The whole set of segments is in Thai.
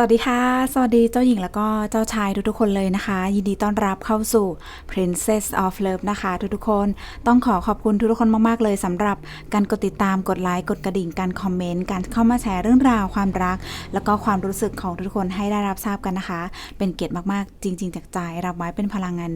วัสดีค่ะ สวัสดีเจ้าหญิงแล้วก็เจ้าชายทุกๆคนเลยนะคะ ยินดีต้อนรับเข้าสู่ Princess of Love นะคะ ทุกๆคนต้องขอขอบคุณทุกๆคนมากๆเลยสำหรับการกดติดตามกดไลค์กดกระดิ่งการคอมเมนต์การเข้ามาแชร์เรื่องราวความรัก แล้วก็ความรู้สึกของทุกๆคนให้ได้รับทราบกันนะคะ เป็นเกียรติมากๆ จริง ๆ จากใจรับไว้เป็นพลังงาน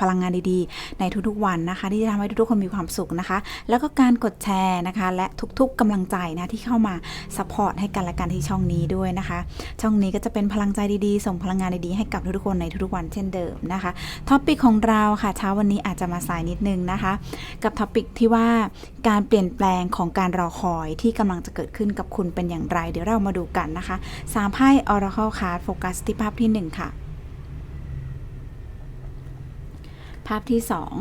พลังงานดีๆ ในทุกๆวันนะคะ ที่จะทำให้ทุกๆคนมีความสุขนะคะ แล้วก็การกดแชร์นะคะ และทุกๆกำลังใจนะที่เข้ามาซัพพอร์ตให้กันและกันที่ช่องนี้ด้วยนะคะ ช่องนี้ก็จะเป็นพลังใจดีๆ ส่งพลังงานดีๆให้กับทุกๆคนในทุกๆวันเช่นเดิมนะคะท็อปิกของเราค่ะเช้าวันนี้อาจจะมาสายนิดนึงนะคะ กับท็อปิกที่ว่าการเปลี่ยนแปลงของการรอคอยที่กำลังจะเกิดขึ้นกับคุณเป็นอย่างไร เดี๋ยวเรามาดูกันนะคะสามไพ่ Oracle Card โฟกัสที่ภาพที่หนึ่งค่ะ ภาพที่สอง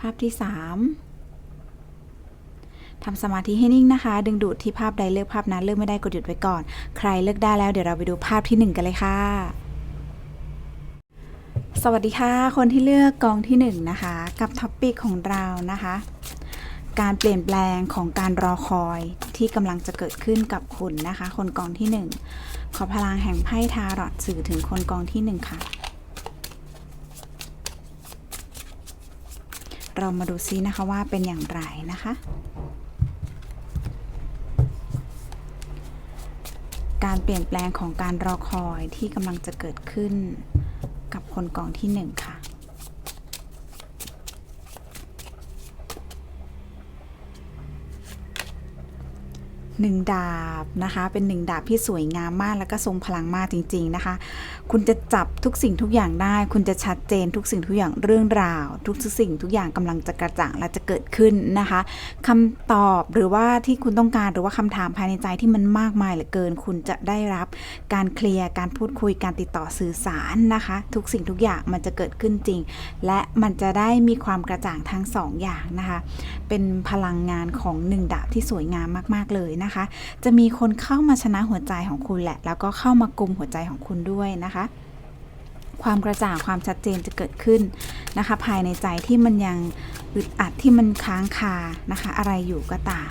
ภาพที่สามทำสมาธิให้นิ่งนะคะ ดึงดูดที่ภาพใดเลือกภาพนั้นเลือกไม่ได้กดหยุดไว้ก่อน ใครเลือกได้แล้วเดี๋ยวเราไปดูภาพที่หนึ่งกันเลยค่ะ สวัสดีค่ะ คนที่เลือกกองที่หนึ่งนะคะ กับท็อปปิกของเรานะคะ การเปลี่ยนแปลงของการรอคอยที่กำลังจะเกิดขึ้นกับคุณนะคะ คนกองที่หนึ่งขอพลังแห่งไพ่ทารอตสื่อถึงคนกองที่หนึ่งค่ะ เรามาดูซินะคะว่าเป็นอย่างไรนะคะ การเปลี่ยนแปลงของการรอคอยที่กำลังจะเกิดขึ้นกับคนกองที่หนึ่งค่ะ หนึ่งดาบนะคะ เป็นหนึ่งดาบที่สวยงามมากแล้วก็ทรงพลังมากจริง ๆ นะคะ คุณจะจับทุกสิ่งทุกอย่างได้ คุณจะชัดเจนทุกสิ่งทุกอย่างเรื่องราว ทุกสิ่งทุกอย่างกำลังจะกระจ่างและจะเกิดขึ้นนะคะคำตอบหรือว่าที่คุณต้องการหรือว่าคำถามภายในใจที่มันมากมายเหลือเกิน คุณจะได้รับการเคลียร์การพูดคุยการติดต่อสื่อสารนะคะ ทุกสิ่งทุกอย่างมันจะเกิดขึ้นจริง และมันจะได้มีความกระจ่างทั้งสองอย่างนะคะ เป็นพลังงานของหนึ่งดาบที่สวยงามมาก ๆเลยนะคะ จะมีคนเข้ามาชนะหัวใจของคุณแหละ แล้วก็เข้ามากลุ่มหัวใจของคุณด้วยนะคะ ความกระจ่างความชัดเจนจะเกิดขึ้นนะคะ ภายในใจที่มันยังอึดอัดที่มันค้างคานะคะ อะไรอยู่ก็ตาม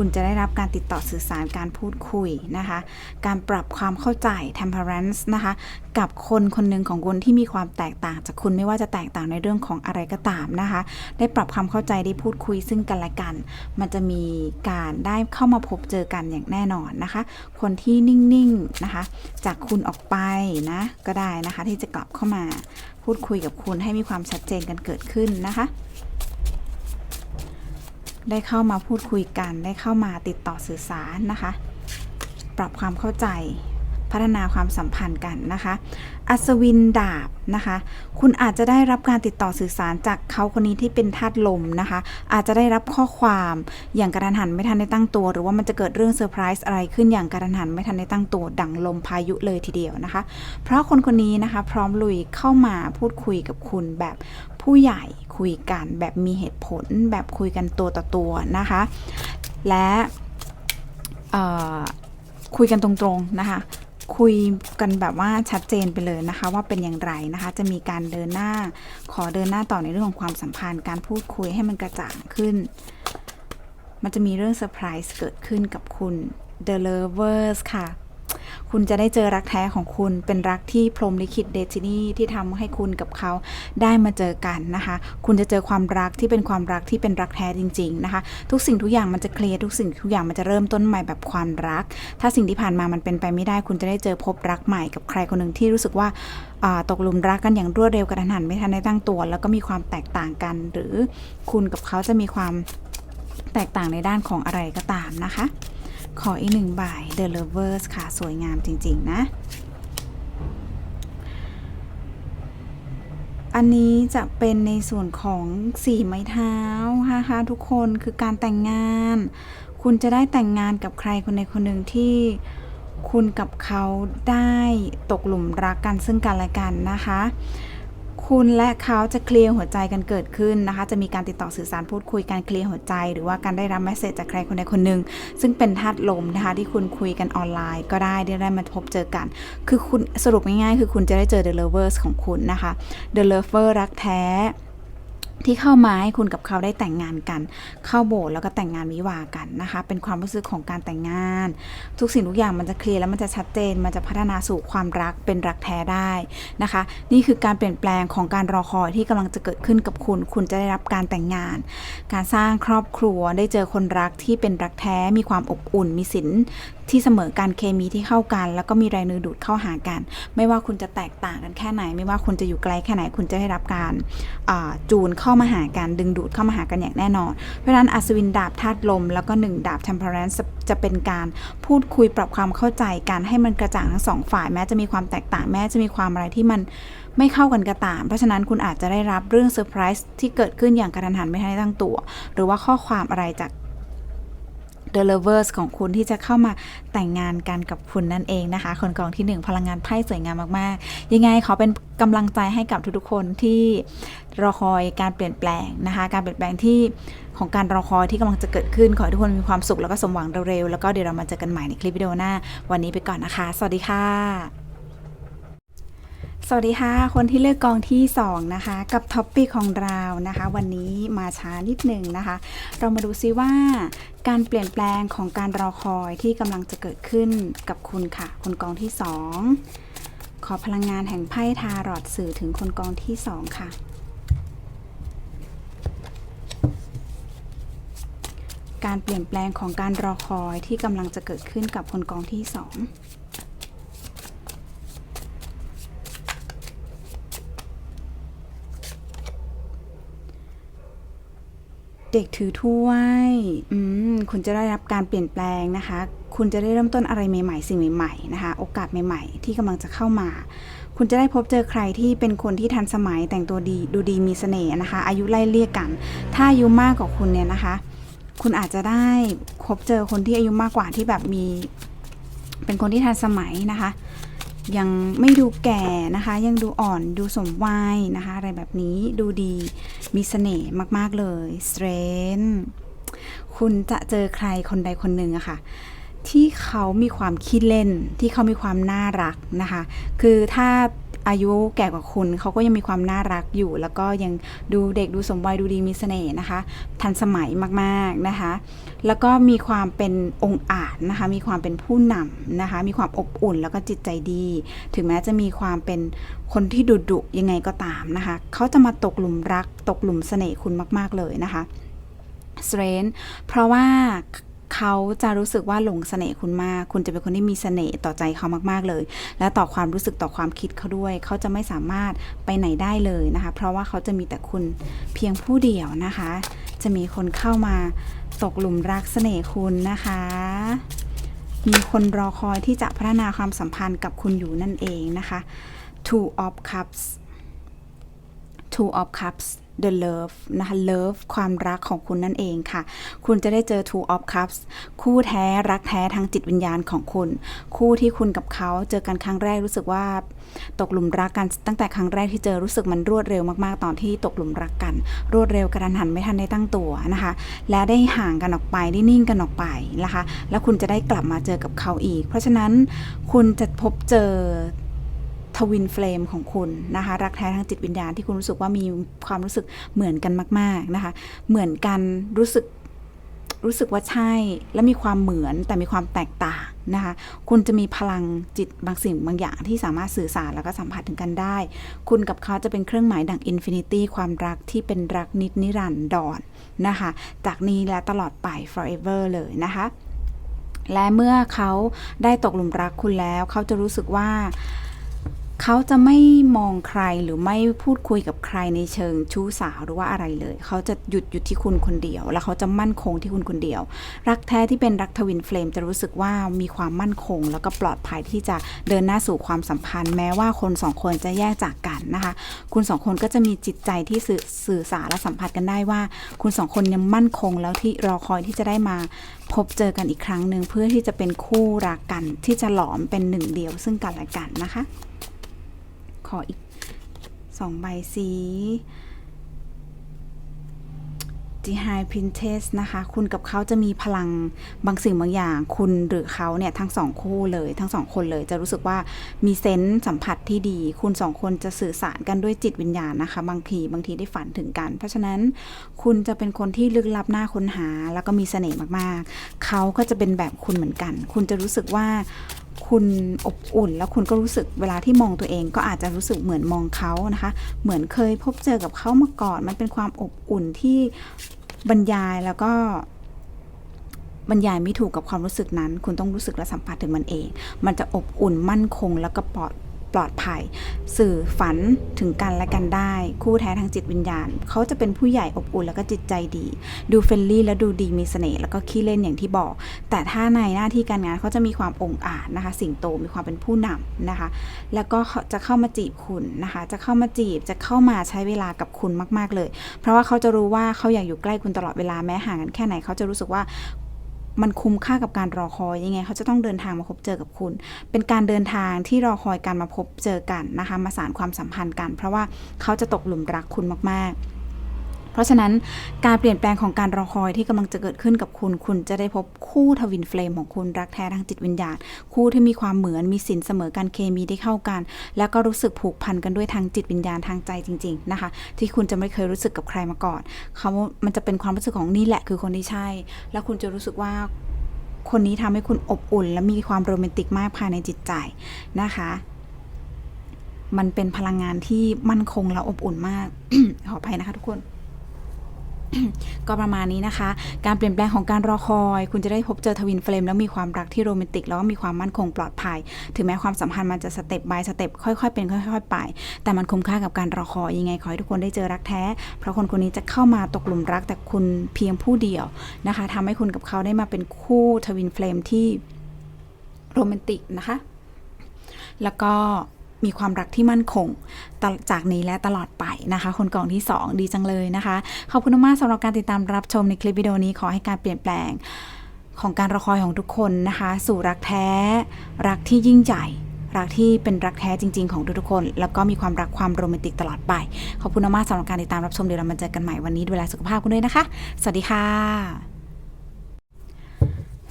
คุณจะได้รับการติดต่อสื่อสารการพูดคุยนะคะ การปรับความเข้าใจ temperance นะคะ กับคนคนหนึ่งของคุณที่มีความแตกต่างจากคุณไม่ว่าจะแตกต่างในเรื่องของอะไรก็ตามนะคะ ได้ปรับความเข้าใจได้พูดคุยซึ่งกันและกัน มันจะมีการได้เข้ามาพบเจอกันอย่างแน่นอนนะคะ คนที่นิ่งๆนะคะ จากคุณออกไปนะก็ได้นะคะที่จะกลับเข้ามาพูดคุยกับคุณให้มีความชัดเจนกันเกิดขึ้นนะคะ ได้เข้ามาพูดคุยกัน ได้เข้ามาติดต่อสื่อสารนะคะ ปรับความเข้าใจ พัฒนาความสัมพันธ์กันนะคะ อัศวินดาบนะคะ คุณอาจจะได้รับการติดต่อสื่อสารจากเขาคนนี้ที่เป็นธาตุลมนะคะ อาจจะได้รับข้อความอย่างกระทันหันไม่ทันได้ตั้งตัว หรือว่ามันจะเกิดเรื่องเซอร์ไพรส์อะไรขึ้นอย่างกระทันหันไม่ทันได้ตั้งตัว ดังลมพายุเลยทีเดียวนะคะ เพราะคนคนนี้นะคะพร้อมลุยเข้ามาพูดคุยกับคุณแบบผู้ใหญ่คุยกันแบบมีเหตุผลแบบคุยกันตัวต่อตัวนะคะ และคุยกันตรงๆนะคะ คุยกันแบบว่าชัดเจนไปเลยนะคะ ว่าเป็นอย่างไรนะคะ จะมีการเดินหน้า ขอเดินหน้าต่อในเรื่องของความสัมพันธ์ การพูดคุยให้มันกระจ่างขึ้น มันจะมีเรื่องเซอร์ไพรส์เกิดขึ้นกับคุณ The Lovers ค่ะ คุณจะได้เจอรักแท้ของคุณเป็นรักที่พรหมลิขิตเดซินี่ที่ทำให้คุณกับเขาได้มาเจอกันนะคะ คุณจะเจอความรักที่เป็นความรักที่เป็นรักแท้จริง ๆนะคะ ทุกสิ่งทุกอย่างมันจะเคลียร์ทุกสิ่งทุกอย่างมันจะเริ่มต้นใหม่แบบความรัก ถ้าสิ่งที่ผ่านมามันเป็นไปไม่ได้ คุณจะได้เจอพบรักใหม่กับใครคนหนึ่งที่รู้สึกว่าอ่าตกหลุมรักกันอย่างรวดเร็วกระทันหันไม่ทันได้ตั้งตัว แล้วก็มีความแตกต่างกัน หรือคุณกับเขาจะมีความแตกต่างในด้านของอะไรก็ตามนะคะ ขออีกหนึ่งใบ The Lovers ค่ะ สวยงามจริง ๆ นะ อันนี้จะเป็นในส่วนของสี่ไม้เท้านะคะทุกคนคือการแต่งงาน คุณจะได้แต่งงานกับใครคนใดคนหนึ่งที่คุณกับเขาได้ตกหลุมรักกันซึ่งกันและกันนะคะ คุณและเขาจะเคลียร์หัวใจกันเกิดขึ้นนะคะ จะมีการติดต่อสื่อสารพูดคุยการเคลียร์หัวใจ หรือว่าการได้รับเมสเซจจากใครคนใดคนหนึ่งซึ่งเป็นธาตุลมนะคะ ที่คุณคุยกันออนไลน์ ก็ได้ได้ได้มาพบเจอกัน คือคุณสรุปง่ายๆ คือคุณจะได้เจอเดลเวอร์สของคุณนะคะเดลเวอร์รักแท้ ที่เข้ามาให้คุณกับเขาได้แต่งงานกัน เข้าโบสถ์แล้วก็แต่งงานวิวากันนะคะ เป็นความรู้สึกของการแต่งงาน ทุกสิ่งทุกอย่างมันจะเคลียร์แล้วมันจะชัดเจน มันจะพัฒนาสู่ความรักเป็นรักแท้ได้นะคะ นี่คือการเปลี่ยนแปลงของการรอคอยที่กำลังจะเกิดขึ้นกับคุณ คุณจะได้รับการแต่งงาน การสร้างครอบครัวได้เจอคนรักที่เป็นรักแท้มีความอบอุ่นมีสิน ที่เสมอการเคมีที่เข้ากัน แล้วก็มีแรงดึงดูดเข้าหากัน ไม่ว่าคุณจะแตกต่างกันแค่ไหน ไม่ว่าคุณจะอยู่ไกลแค่ไหนคุณจะได้รับการจูนเข้ามาหากันดึงดูดเข้ามาหากันอย่างแน่นอน เพราะฉะนั้นอัศวินดาบธาตุลม แล้วก็หนึ่งดาบ temperance จะจะเป็นการพูดคุยปรับความเข้าใจกันให้มันกระจ่างทั้งสองฝ่ายแม้จะมีความแตกต่างแม้จะมีความอะไรที่มันไม่เข้ากันก็ตาม เพราะฉะนั้นคุณอาจจะได้รับเรื่องเซอร์ไพรส์ที่เกิดขึ้นอย่างกระทันหันไม่ทันได้ตั้งตัว หรือว่าข้อความอะไรจาก The Lovers ของคุณที่จะเข้ามาแต่งงานกันกับคุณนั่นเองนะคะ คนกองที่หนึ่งพลังงานไพ่สวยงามมากๆ ยังไงขอเป็นกำลังใจให้กับทุกๆคนที่รอคอยการเปลี่ยนแปลงนะคะ การเปลี่ยนแปลงที่ของการรอคอยที่กำลังจะเกิดขึ้น ขอให้ทุกคนมีความสุขแล้วก็สมหวังเร็วๆแล้วก็เดี๋ยวเรามาเจอกันใหม่ในคลิปวิดีโอหน้า วันนี้ไปก่อนนะคะ สวัสดีค่ะสวัสดีค่ะ คนที่เลือกกองที่ 2 นะคะ กับท็อปปี้ของเรานะคะ วันนี้มาช้านิดหนึ่งนะคะ เรามาดูซิว่า การเปลี่ยนแปลงของการรอคอยที่กำลังจะเกิดขึ้นกับคุณค่ะ คนกองที่ 2 ขอพลังงานแห่งไพ่ทารอดสื่อถึงคนกองที่ 2 ค่ะ การเปลี่ยนแปลงของการรอคอยที่กำลังจะเกิดขึ้นกับคนกองที่ 2 เด็กถือถ้วยอืมคุณจะได้รับการเปลี่ยนแปลงนะคะ คุณจะได้เริ่มต้นอะไรใหม่ๆ สิ่งใหม่ๆนะคะ โอกาสใหม่ ๆ ที่กำลังจะเข้ามา คุณจะได้พบเจอใครที่เป็นคนที่ทันสมัยแต่งตัวดีดูดีมีเสน่ห์นะคะ อายุไล่เลี่ยกัน ถ้าอายุมากกว่าคุณเนี่ยนะคะ คุณอาจจะได้พบเจอคนที่อายุมากกว่าที่แบบมี เป็นคนที่ทันสมัยนะคะ ยังไม่ดูแก่นะคะ ยังดูอ่อนดูสมวัยนะคะ อะไรแบบนี้ดูดีมีเสน่ห์มาก ๆ เลยสเตรนคุณจะเจอใครคนใดคนหนึ่งอะค่ะที่เขามีความคิดเล่นที่เขามีความน่ารักนะคะ คือถ้า อายุแก่กว่าคุณเขาก็ยังมีความน่ารักอยู่ แล้วก็ยังดูเด็กดูสมวัยดูดีมีเสน่ห์นะคะ ทันสมัยมากๆนะคะ แล้วก็มีความเป็นองค์อาจนะคะ มีความเป็นผู้นำนะคะ มีความอบอุ่นแล้วก็จิตใจดี ถึงแม้จะมีความเป็นคนที่ดุดุๆยังไงก็ตามนะคะเขาจะมาตกหลุมรัก ตกหลุมเสน่ห์คุณมาก ๆเลยนะคะสเตรนเพราะว่า เขาจะรู้สึกว่าหลงเสน่ห์คุณมาก คุณจะเป็นคนที่มีเสน่ห์ต่อใจเขามาก ๆเลย และต่อความรู้สึกต่อความคิดเขาด้วย เขาจะไม่สามารถไปไหนได้เลยนะคะ เพราะว่าเขาจะมีแต่คุณเพียงผู้เดียวนะคะ จะมีคนเข้ามาตกหลุมรักเสน่ห์คุณนะคะ มีคนรอคอยที่จะพัฒนาความสัมพันธ์กับคุณอยู่นั่นเองนะคะ Two of Cups Two of Cups The Love นะคะ Love ความรักของคุณนั่นเองค่ะ คุณจะได้เจอ Two of Cups คู่แท้รักแท้ทางจิตวิญญาณของคุณ คู่ที่คุณกับเขาเจอกันครั้งแรกรู้สึกว่าตกหลุมรักกันตั้งแต่ครั้งแรกที่เจอรู้สึกมันรวดเร็วมากๆ ตอนที่ตกหลุมรักกัน รวดเร็วกระทันหันไม่ทันได้ตั้งตัวนะคะ และได้ห่างกันออกไปได้นิ่งกันออกไปนะคะ แล้วคุณจะได้กลับมาเจอกับเขาอีก เพราะฉะนั้นคุณจะพบเจอ ทวินเฟลมของคุณนะคะ รักแท้ทางจิตวิญญาณที่คุณรู้สึกว่ามีความรู้สึกเหมือนกันมาก ๆนะคะ เหมือนกันรู้สึกรู้สึกว่าใช่และมีความเหมือนแต่มีความแตกต่างนะคะ คุณจะมีพลังจิตบางสิ่งบางอย่างที่สามารถสื่อสารแล้วก็สัมผัสถึงกันได้ คุณกับเขาจะเป็นเครื่องหมายดังอินฟินิตี้ความรักที่เป็นรักนิดนิรันดรนะคะ จากนี้และตลอดไป forever เลยนะคะ และเมื่อเขาได้ตกหลุมรักคุณแล้ว เขาจะรู้สึกว่า เขาจะไม่มองใครหรือไม่พูดคุยกับใครในเชิงชู้สาวหรือว่าอะไรเลย เขาจะหยุดหยุดที่คุณคนเดียว แล้วเขาจะมั่นคงที่คุณคนเดียว รักแท้ที่เป็นรักทวินเฟลมจะรู้สึกว่ามีความมั่นคง แล้วก็ปลอดภัยที่จะเดินหน้าสู่ความสัมพันธ์ แม้ว่าคนสองคนจะแยกจากกันนะคะ คุณสองคนก็จะมีจิตใจที่สื่อสื่อสารและสัมผัสกันได้ว่า คุณสองคนยังมั่นคงแล้วที่รอคอยที่จะได้มาพบเจอกันอีกครั้งหนึ่งเพื่อที่จะเป็นคู่รักกันที่จะหลอมเป็นหนึ่งเดียวซึ่งกันและกันนะคะ ขออีกสองใบสีจีไฮพินเทสนะคะ คุณกับเขาจะมีพลังบางสิ่งบางอย่าง คุณหรือเขาเนี่ย ทั้งสองคู่เลย ทั้งสองคนเลย จะรู้สึกว่ามีเซนส์สัมผัสที่ดี คุณสองคนจะสื่อสารกันด้วยจิตวิญญาณนะคะ บางทีบางทีได้ฝันถึงกัน เพราะฉะนั้นคุณจะเป็นคนที่ลึกลับหน่าค้นหา แล้วก็มีเสน่ห์มากๆ เขาก็จะเป็นแบบคุณเหมือนกัน คุณจะรู้สึกว่า คุณอบอุ่น แล้วคุณก็รู้สึกเวลาที่มองตัวเองก็อาจจะรู้สึกเหมือนมองเขานะคะ เหมือนเคยพบเจอกับเขามาก่อน มันเป็นความอบอุ่นที่บรรยายแล้วก็บรรยายไม่ถูกกับความรู้สึกนั้น คุณต้องรู้สึกและสัมผัสถึงมันเอง มันจะอบอุ่นมั่นคงแล้วก็ปลอด ปลอดภัย สื่อฝันถึงกันและกันได้ คู่แท้ทางจิตวิญญาณ เขาจะเป็นผู้ใหญ่อบอุ่นแล้วก็จิตใจดี ดูเฟรนลี่และดูดีมีเสน่ห์แล้วก็ขี้เล่นอย่างที่บอก แต่ถ้าในหน้าที่การงานเขาจะมีความองอาจนะคะ สิงโตมีความเป็นผู้นำนะคะ แล้วก็จะเข้ามาจีบคุณนะคะ จะเข้ามาจีบจะเข้ามาใช้เวลากับคุณมาก ๆเลย เพราะว่าเขาจะรู้ว่าเขาอยากอยู่ใกล้คุณตลอดเวลาแม้ห่างกันแค่ไหนเขาจะรู้สึกว่า มันคุ้มค่ากับการรอคอยยังไง เขาจะต้องเดินทางมาพบเจอกับคุณ เป็นการเดินทางที่รอคอยการมาพบเจอกันนะคะ มาสานความสัมพันธ์กัน เพราะว่าเขาจะตกหลุมรักคุณมากๆ เพราะฉะนั้นการเปลี่ยนแปลงของการรอคอยที่กำลังจะเกิดขึ้นกับคุณ คุณจะได้พบคู่ทวินเฟลมของคุณรักแท้ทางจิตวิญญาณ คู่ที่มีความเหมือนมีสินเสมอกันเคมีได้เข้ากัน แล้วก็รู้สึกผูกพันกันด้วยทางจิตวิญญาณทางใจจริง ๆนะคะ ที่คุณจะไม่เคยรู้สึกกับใครมาก่อนเขามันจะเป็นความรู้สึกของนี่แหละคือคนที่ใช่ แล้วคุณจะรู้สึกว่าคนนี้ทำให้คุณอบอุ่น และมีความโรแมนติกมากภายในจิตใจนะคะ มันเป็นพลังงานที่มั่นคงและอบอุ่นมาก ขออภัยนะคะทุกคน ก็ประมาณนี้นะคะ การเปลี่ยนแปลงของการรอคอย คุณจะได้พบเจอทวินเฟลมแล้วมีความรักที่โรแมนติก แล้วก็มีความมั่นคงปลอดภัย ถึงแม้ความสัมพันธ์มันจะสเต็ปบายสเต็ปค่อยๆ เป็นค่อยๆ ไป แต่มันคุ้มค่ากับการรอคอยยังไงขอให้ทุกคนได้เจอรักแท้ เพราะคนคนนี้จะเข้ามาตกหลุมรักแต่คุณเพียงผู้เดียวนะคะทำให้คุณกับเขาได้มาเป็นคู่ทวินเฟลมที่โรแมนติกนะคะ แล้วก็ มีความรักที่มั่นคง จากนี้และตลอดไปนะคะ คนกล่องที่ 2 ดีจังเลยนะคะ ขอบคุณมากสำหรับการติดตามรับชมในคลิปวิดีโอนี้ขอให้การเปลี่ยนแปลง ของการรอคอยของทุกคนนะคะ สู่รักแท้ รักที่ยิ่งใหญ่รักที่เป็นรักแท้จริง ๆ ของทุกๆคน แล้วก็มีความรักความโรแมนติกตลอดไป ขอบคุณมากสำหรับการติดตามรับชมเดี๋ยวเรามาเจอกันใหม่วันนี้ดูแลสุขภาพคุณด้วยนะคะ สวัสดีค่ะ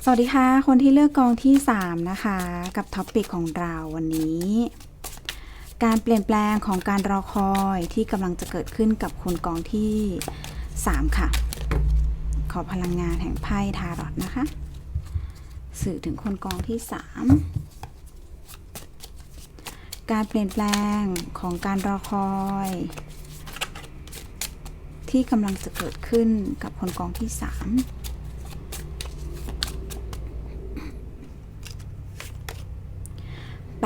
สวัสดีค่ะ คนที่เลือกกองที่ 3 นะคะ กับท็อปปิกของเราวันนี้ การเปลี่ยนแปลงของการรอคอยที่กำลังจะเกิดขึ้นกับคนกองที่ 3 ค่ะ ขอพลังงานแห่งไพ่ทารอตนะคะ สื่อถึงคนกองที่ 3 การเปลี่ยนแปลงของการรอคอย ที่กำลังจะเกิดขึ้นกับคนกองที่ 3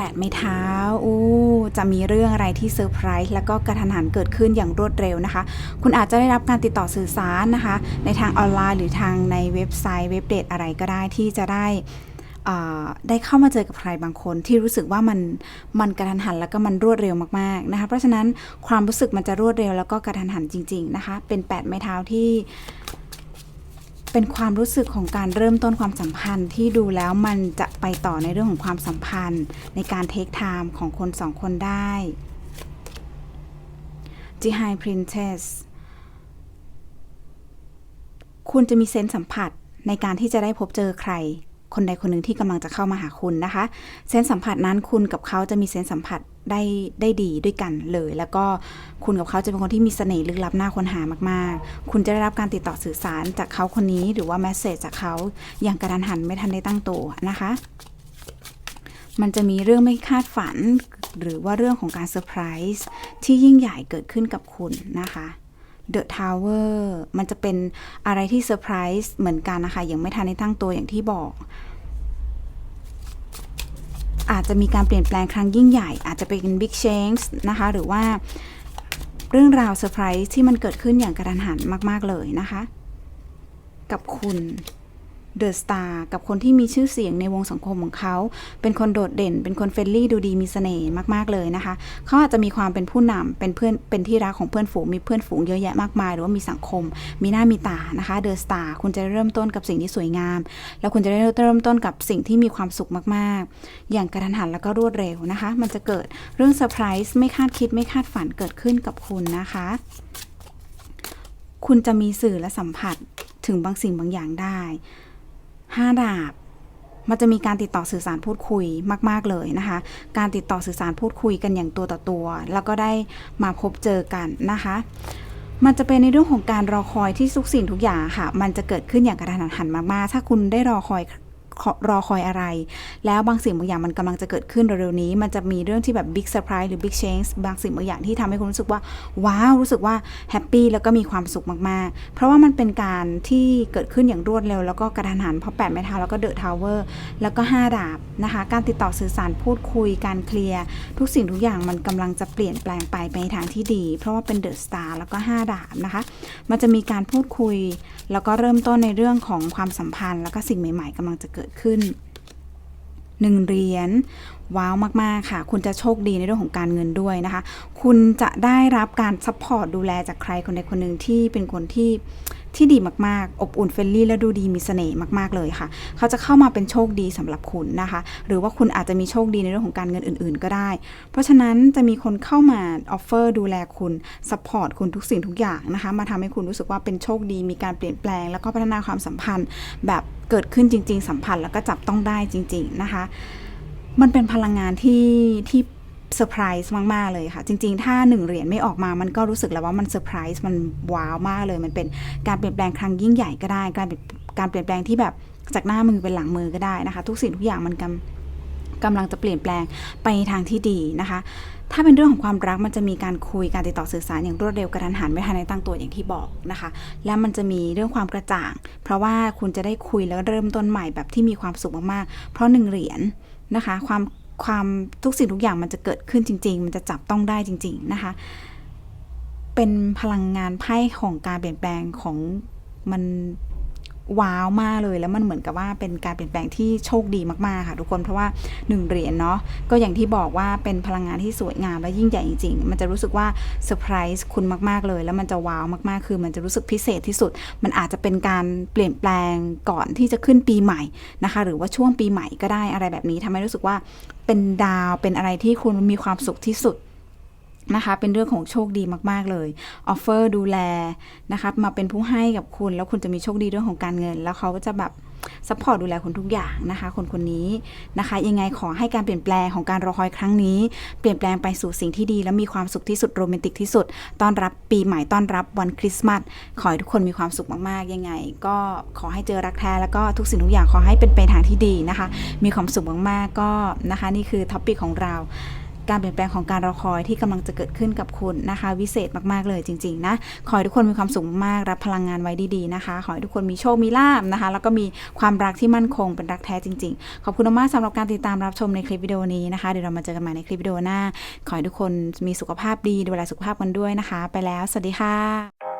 แปดไม้เท้าอู้จะมีเรื่องอะไรที่เซอร์ไพรส์แล้วก็กระทันหันเกิดขึ้นอย่างรวดเร็วนะคะ คุณอาจจะได้รับการติดต่อสื่อสารนะคะ ในทางออนไลน์หรือทางในเว็บไซต์เว็บเดทอะไรก็ได้ที่จะได้ได้เข้ามาเจอกับใครบางคนที่รู้สึกว่ามันมันกระทันหันแล้วก็มันรวดเร็วมากๆนะคะ เพราะฉะนั้นความรู้สึกมันจะรวดเร็วแล้วก็กระทันหันจริง ๆนะคะ เป็นแปดไม้เท้าที่ เป็นความรู้สึกของการเริ่มต้นความสัมพันธ์ที่ดูแล้วมันจะไปต่อในเรื่องของความสัมพันธ์ ในการเทคไทม์ของคนสองคนได้ g i h i Princess คุณจะมีเซนส์สัมผัสในการที่จะได้พบเจอใคร คนใดคนหนึ่งที่กำลังจะเข้ามาหาคุณนะคะ เซนส์สัมผัสนั้นคุณกับเขาจะมีเซนส์สัมผัส ได้ได้ดีด้วยกันเลย แล้วก็คุณกับเขาจะเป็นคนที่มีเสน่ห์ลึกลับน่าค้นหามากๆ คุณจะได้รับการติดต่อสื่อสารจากเขาคนนี้ หรือว่าแมสเซจจากเขาอย่างกระทันหันไม่ทันได้ตั้งตัวนะคะ มันจะมีเรื่องไม่คาดฝัน หรือว่าเรื่องของการเซอร์ไพรส์ที่ยิ่งใหญ่เกิดขึ้นกับคุณนะคะ The Tower มันจะเป็นอะไรที่เซอร์ไพรส์เหมือนกันนะคะยังไม่ทันได้ตั้งตัวอย่างที่บอก อาจจะมีการเปลี่ยนแปลงครั้งยิ่งใหญ่ อาจจะเป็น Big Change นะคะหรือว่าเรื่องราวเซอร์ไพรส์ที่มันเกิดขึ้นอย่างกระทันหันมาก ๆ เลยนะคะ กับคุณ เดอะสตาร์กับคนที่มีชื่อเสียงในวงสังคมของเขา เป็นคนโดดเด่น เป็นคนเฟรนลี่ดูดีมีเสน่ห์มาก ๆ เลยนะคะ เขาอาจจะมีความเป็นผู้นำเป็นเพื่อนเป็นที่รักของเพื่อนฝูง มีเพื่อนฝูงเยอะแยะมากมาย หรือว่ามีสังคม มีหน้ามีตานะคะเดอะสตาร์คุณจะเริ่มต้นกับสิ่งที่สวยงาม แล้วคุณจะได้เริ่มต้นกับสิ่งที่มีความสุขมาก ๆ อย่างกระทันหันแล้วก็รวดเร็วนะคะ มันจะเกิดเรื่องเซอร์ไพรส์ไม่คาดคิดไม่คาดฝันเกิดขึ้นกับคุณนะคะ คุณจะมีสื่อและสัมผัสถึงบางสิ่งบางอย่างได้ ห้าดาบ มันจะมีการติดต่อสื่อสารพูดคุยมาก ๆ เลยนะคะ การติดต่อสื่อสารพูดคุยกันอย่างตัวต่อตัว แล้วก็ได้มาพบเจอกันนะคะ มันจะเป็นในเรื่องของการรอคอยที่ทุกสิ่งทุกอย่างค่ะ มันจะเกิดขึ้นอย่างกระทันหันมากๆ ถ้าคุณได้รอคอย รอคอยอะไร แล้วบางสิ่งบางอย่างมันกำลังจะเกิดขึ้นเร็วๆนี้ มันจะมีเรื่องที่แบบบิ๊กเซอร์ไพรส์หรือบิ๊กเชนส์บางสิ่งบางอย่างที่ทำให้คุณรู้สึกว่า ว้าว รู้สึกว่าแฮปปี้แล้วก็มีความสุขมากๆ เพราะว่ามันเป็นการที่เกิดขึ้นอย่างรวดเร็ว แล้วก็กระทันหันเพราะแปดไม้เท้าแล้วก็เดอะทาวเวอร์แล้วก็5ดาบนะคะ การติดต่อสื่อสารพูดคุยการเคลียร์ทุกสิ่งทุกอย่างมันกำลังจะเปลี่ยนแปลงไปในทางที่ดี เพราะว่าเป็นเดอะสตาร์แล้วก็ 5 ดาบนะคะ มันจะมีการพูดคุย แล้วก็เริ่มต้นในเรื่องของความสัมพันธ์ แล้วก็สิ่งใหม่ ๆกำลังจะเกิดขึ้นหนึ่งเหรียญว้าวมาก ๆ ค่ะ คุณจะโชคดีในเรื่องของการเงินด้วยนะคะ คุณจะได้รับการซัพพอร์ตดูแลจากใครคนใดคนหนึ่งที่เป็นคนที่ที่ดีมาก ๆ อบอุ่นเฟรนลี่และดูดีมีเสน่ห์มาก ๆ เลยค่ะ เขาจะเข้ามาเป็นโชคดีสำหรับคุณนะคะ หรือว่าคุณอาจจะมีโชคดีในเรื่องของการเงินอื่น ๆ ก็ได้ เพราะฉะนั้นจะมีคนเข้ามาออฟเฟอร์ดูแลคุณซัพพอร์ตคุณทุกสิ่งทุกอย่างนะคะ มาทำให้คุณรู้สึกว่าเป็นโชคดี มีการเปลี่ยนแปลง แล้วก็พัฒนาความสัมพันธ์แบบ เกิดขึ้นจริง ๆ สัมผัสแล้วก็จับต้องได้จริง ๆ นะคะ มันเป็นพลังงานที่ที่เซอร์ไพรส์มาก ๆ เลยค่ะ จริง ๆ ถ้าหนึ่งเหรียญไม่ออกมามันก็รู้สึกแล้วว่ามันเซอร์ไพรส์มันว้าวมากเลย มันเป็นการเปลี่ยนแปลงครั้งยิ่งใหญ่ก็ได้ การเปลี่ยนการเปลี่ยนแปลงที่แบบจากหน้ามือเป็นหลังมือก็ได้นะคะ ทุกสิ่งทุกอย่างมันกำ กำลังจะเปลี่ยนแปลงไปในทางที่ดีนะคะ ถ้าเป็นเรื่องของความรักมันจะมีการคุยการติดต่อสื่อสารอย่างรวดเร็วกระทันหันไม่ทันในตั้งตัวอย่างที่บอกนะคะ และมันจะมีเรื่องความกระจ่าง เพราะว่าคุณจะได้คุยแล้วเริ่มต้นใหม่แบบที่มีความสุขมากๆ เพราะหนึ่งเหรียญนะคะ ความความทุกสิ่งทุกอย่างมันจะเกิดขึ้นจริง ๆ มันจะจับต้องได้จริง ๆนะคะ เป็นพลังงานไพ่ของการเปลี่ยนแปลงของมัน ว้าวมากเลยแล้วมันเหมือนกับว่าเป็นการเปลี่ยนแปลงที่โชคดีมากๆค่ะทุกคนเพราะว่าหนึ่งเหรียญเนาะก็อย่างที่บอกว่าเป็นพลังงานที่สวยงามและยิ่งใหญ่จริงๆ มันจะรู้สึกว่าเซอร์ไพรส์คุณมากๆเลย แล้วมันจะว้าวมากๆ คือมันจะรู้สึกพิเศษที่สุด มันอาจจะเป็นการเปลี่ยนแปลงก่อนที่จะขึ้นปีใหม่นะคะ หรือว่าช่วงปีใหม่ก็ได้อะไรแบบนี้ทำให้รู้สึกว่าเป็นดาวเป็นอะไรที่คุณมีความสุขที่สุด นะคะ เป็นเรื่องของโชคดีมากๆเลยออฟเฟอร์ดูแลนะคะมาเป็นผู้ให้กับคุณ แล้วคุณจะมีโชคดีเรื่องของการเงิน แล้วเขาก็จะแบบซัพพอร์ตดูแลคุณทุกอย่างนะคะ คนคนนี้นะคะ ยังไงขอให้การเปลี่ยนแปลงของการรอคอยครั้งนี้ เปลี่ยนแปลงไปสู่สิ่งที่ดี และมีความสุขที่สุดโรแมนติกที่สุด ต้อนรับปีใหม่ต้อนรับวันคริสต์มาสขอให้ทุกคนมีความสุขมากๆ ยังไง ก็ขอให้เจอรักแท้แล้วก็ทุกสิ่งทุกอย่างขอให้เป็นไปทางที่ดีนะคะ มีความสุขมากๆก็นะคะ นี่คือท็อปปิกของเรา การเปลี่ยนแปลงของการรอคอยที่กำลังจะเกิดขึ้นกับคุณนะคะ วิเศษมากๆเลยจริง ๆ นะ ขอให้ทุกคนมีความสุขมากรับพลังงานไว้ดีๆนะคะ ขอให้ทุกคนมีโชคมีลาบนะคะ แล้วก็มีความรักที่มั่นคงเป็นรักแท้จริง ๆ ขอบคุณมากสำหรับการติดตามรับชมในคลิปวิดีโอนี้นะคะเดี๋ยวเรามาเจอกันใหม่ในคลิปวิดีโอหน้า ขอให้ทุกคนมีสุขภาพดีดูแลสุขภาพกันด้วยนะคะ ไปแล้วสวัสดีค่ะ